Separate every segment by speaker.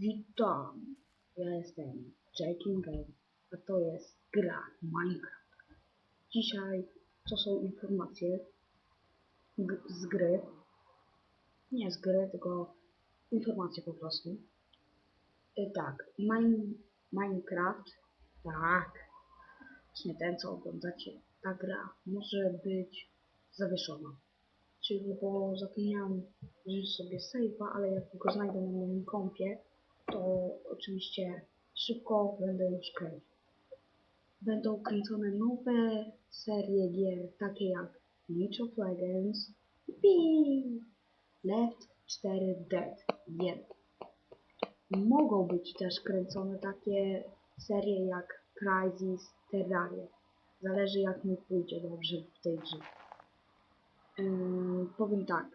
Speaker 1: Witam, ja jestem Jaking Game, a to jest gra Minecraft. Dzisiaj to są informacje z gry, nie z gry, tylko informacje po prostu. I tak, Mine, Minecraft, tak, właśnie ten co oglądacie, ta gra może być zawieszona. Czyli bo zapomniałam wziąć sobie save'a, ale jak go znajdę na moim kompie, to oczywiście szybko będę już kręcił. Będą kręcone nowe serie gier, takie jak League of Legends i Left 4 Dead 1. Mogą być też kręcone takie serie jak Crysis, Terraria. Zależy jak mi pójdzie dobrze w tej grze. Ym, powiem tak.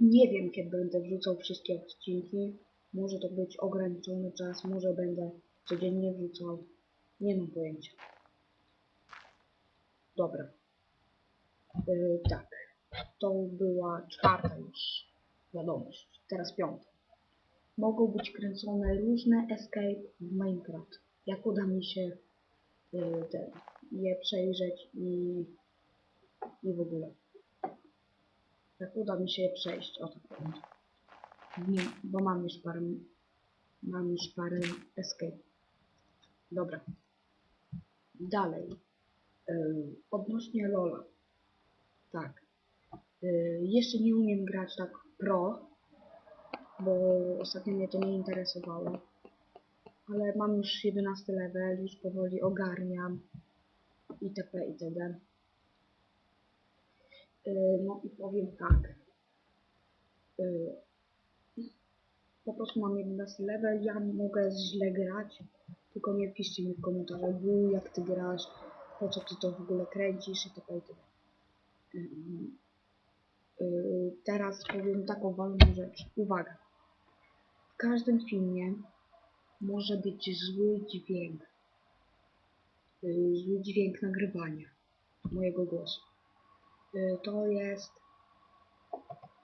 Speaker 1: Nie wiem, kiedy będę wrzucał wszystkie odcinki. Może to być ograniczony czas, może będę codziennie wrzucał. Nie mam pojęcia. Dobra. Yy, tak. To była czwarta już wiadomość. Teraz piąta. Mogą być kręcone różne escape w Minecraft. Jak uda mi się yy, je przejrzeć i, i w ogóle. Jak uda mi się je przejść, o tak powiem. Nie, bo mam już parę, mam już parę escape. Dobra. Dalej. Yy, odnośnie Lola. Tak. Yy, jeszcze nie umiem grać tak pro, bo ostatnio mnie to nie interesowało. Ale mam już 11 level, już powoli ogarniam itp. itd. Yy, no i powiem tak. Yy, po prostu mam 11 level, ja mogę źle grać, tylko nie piszcie mi w komentarzach, jak ty grasz, po co ty to w ogóle kręcisz itp. itd. Yy, yy, teraz powiem taką ważną rzecz. Uwaga. W każdym filmie może być zły dźwięk. Yy, zły dźwięk nagrywania mojego głosu. Y, to jest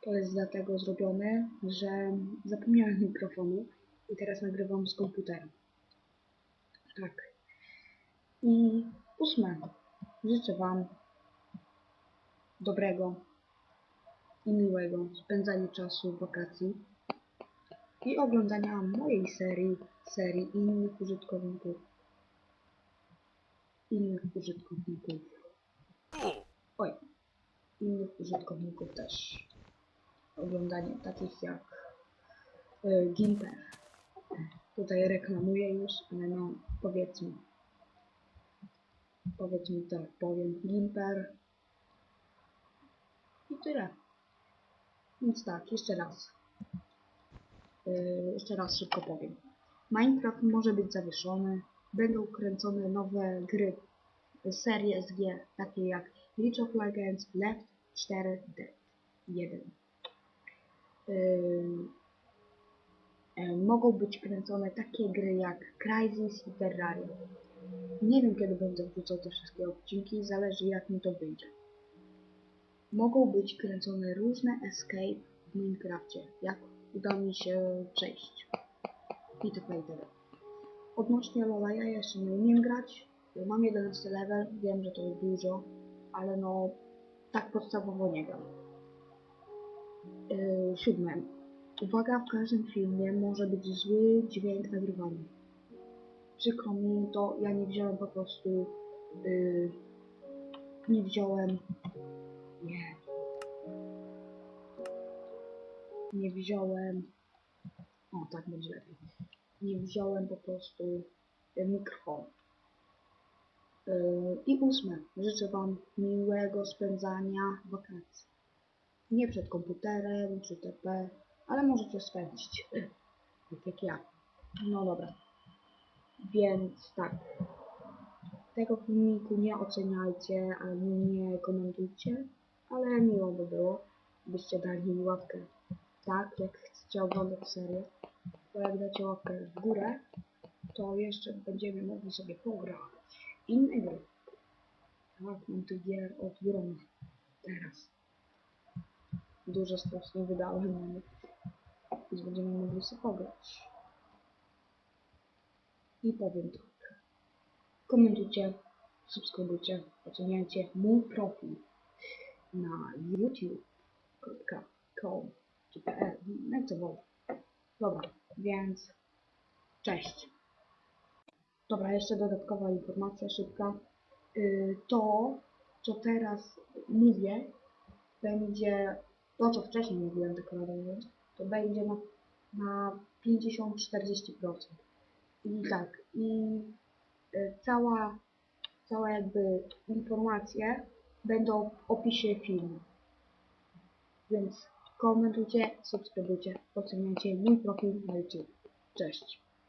Speaker 1: to jest dlatego zrobione, że zapomniałem mikrofonu i teraz nagrywam z komputera. Tak. I ósme. Życzę Wam dobrego i miłego spędzania czasu w wakacji i oglądania mojej serii, serii innych użytkowników. Innych użytkowników. Oj, innych użytkowników też. Oglądanie takich jak y, Gimper. Tutaj reklamuję już, ale no powiedzmy. Powiedzmy tak, powiem Gimper. I tyle. Więc tak, jeszcze raz. Y, jeszcze raz szybko powiem. Minecraft może być zawieszony. Będą kręcone nowe gry, serie gier, takie jak League of Legends, Left 4 Dead 1. Em, mogą być kręcone takie gry jak Crysis i Terraria. Nie wiem kiedy będę wrzucał te wszystkie odcinki, zależy jak mi to wyjdzie. Mogą być kręcone różne escape w Minecrafcie, jak uda mi się przejść. I tak itd. Odnośnie Lola ja jeszcze nie umiem grać, mam 11 level, wiem, że to jest dużo, ale no tak podstawowo nie gram. Yy, siódme. Uwaga, w każdym filmie może być zły dźwięk nagrywania. Przykro mi to, ja nie wziąłem po prostu, yy, nie wziąłem, nie, nie wziąłem, o tak będzie lepiej, nie wziąłem po prostu yy, mikrofonu. I ósme. Życzę Wam miłego spędzania wakacji. Nie przed komputerem czy TP, ale możecie spędzić. Tak jak ja. No dobra. Więc tak. Tego filmiku nie oceniajcie ani nie komentujcie, ale miło by było, byście dali łapkę tak, jak chcecie oglądać serię. Bo jak dacie łapkę w górę, to jeszcze będziemy mogli sobie pograć inne gry. Tak, mam tych gier od. Teraz. Dużo strasznie wydałem na nich. Więc będziemy mogli sobie pograć. i powiem tak. Komentujcie, subskrybujcie, oceniajcie mój profil na youtube.com czy pl, jak to wolę. Dobra, więc cześć. Dobra, jeszcze dodatkowa informacja szybka. Yy, to, co teraz mówię, będzie, to co wcześniej mówiłem deklarowałem, to będzie na, na 50-40%. I tak, i y, cała, cała jakby informacje będą w opisie filmu. Więc komentujcie, subskrybujcie, oceniajcie mój profil na YouTube. Cześć.